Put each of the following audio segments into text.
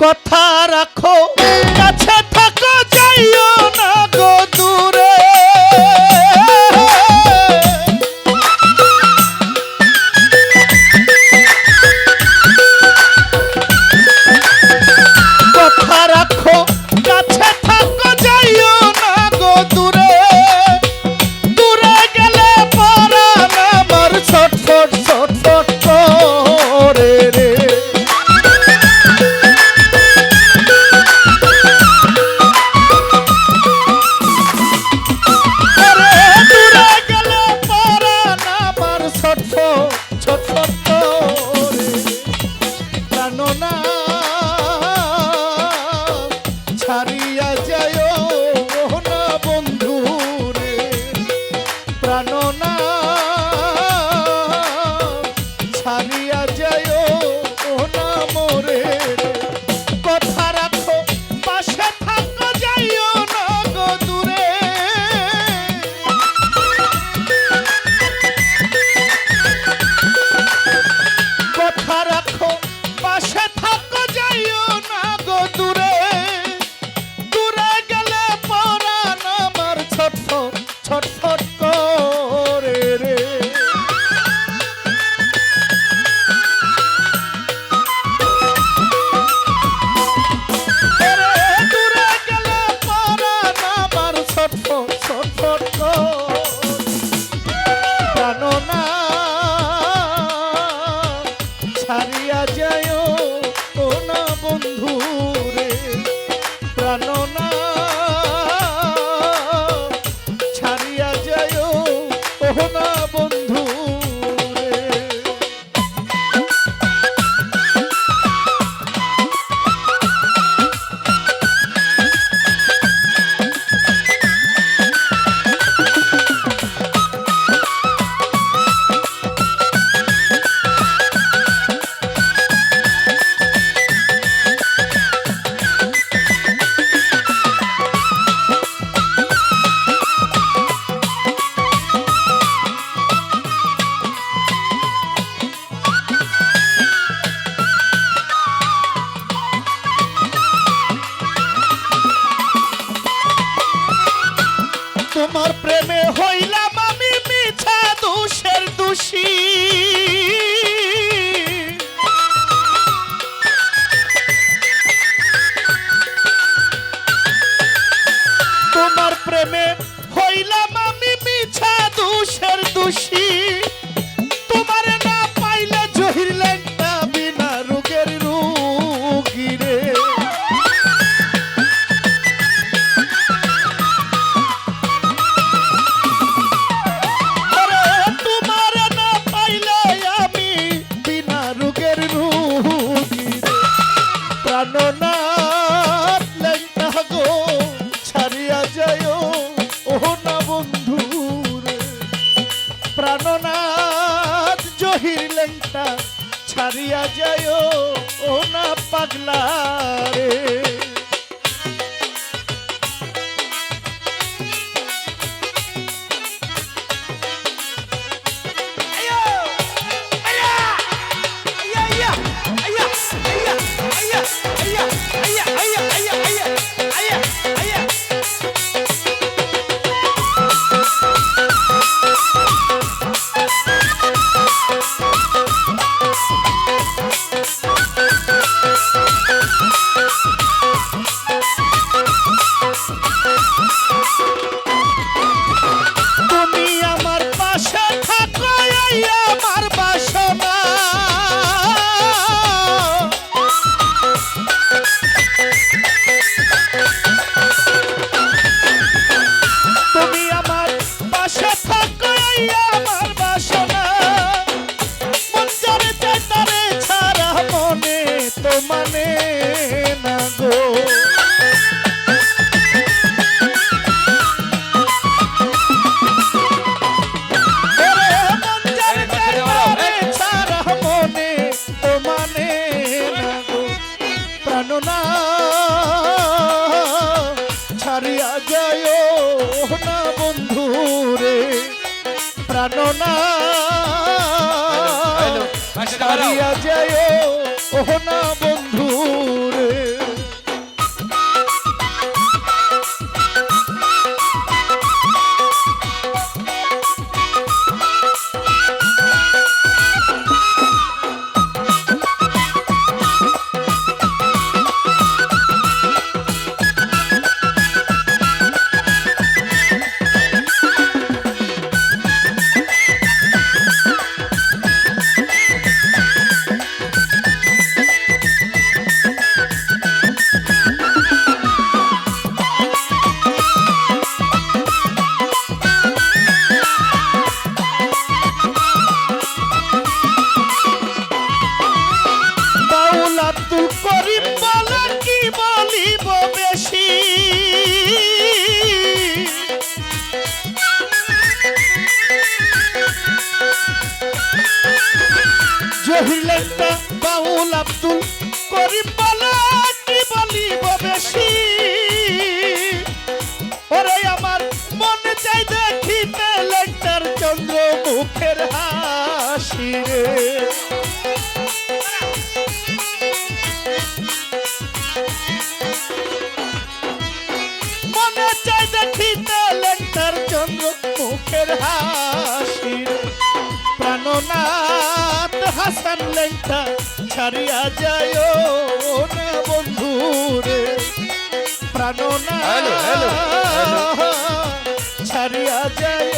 কথা রাখো কাছে থাকো যাইও না গো দূরে। কথা রাখো কাছে থাকো হারিয়া যায় ও না পাগলা রে। ছাড়িয়া যায় ও না জহিরলেনটা বাউল আব্দুল করিম বলে, কি বলিব বেশি? ওরে আমার মনে চাই দেখিতে লেন্টার চন্দ্র মুখের হাসি রে। হাসান লেংটা ছাড়িয়া যায় না বন্ধু রে হ্যালো, হ্যালো। ছাড়িয়া যায়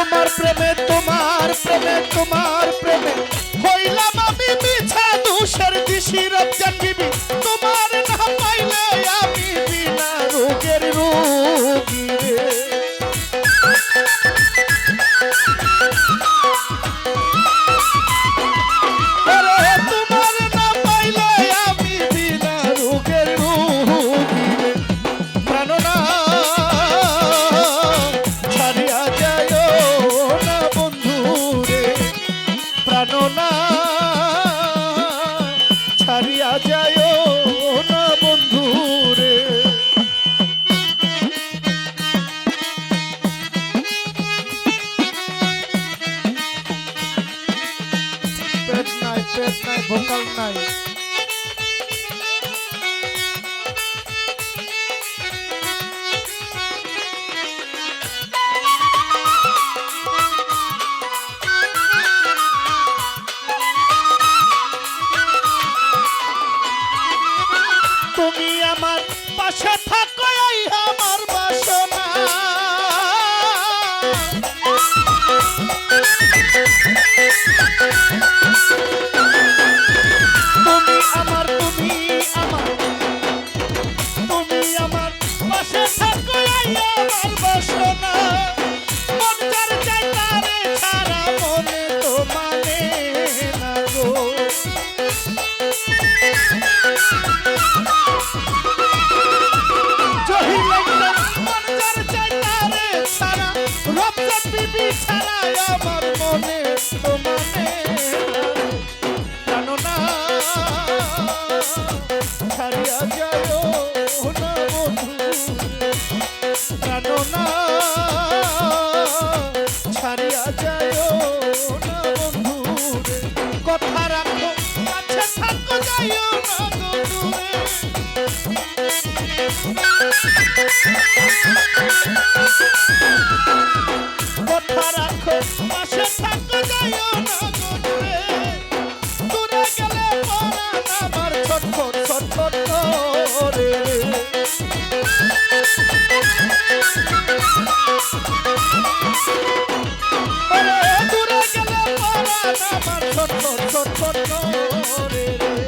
তোমার প্রেমে তোমার প্রেমে তোমার প্রেমে। হইলাম আমি মিছা দুষের দিশি রঞ্জন যায় না বন্ধু। জানো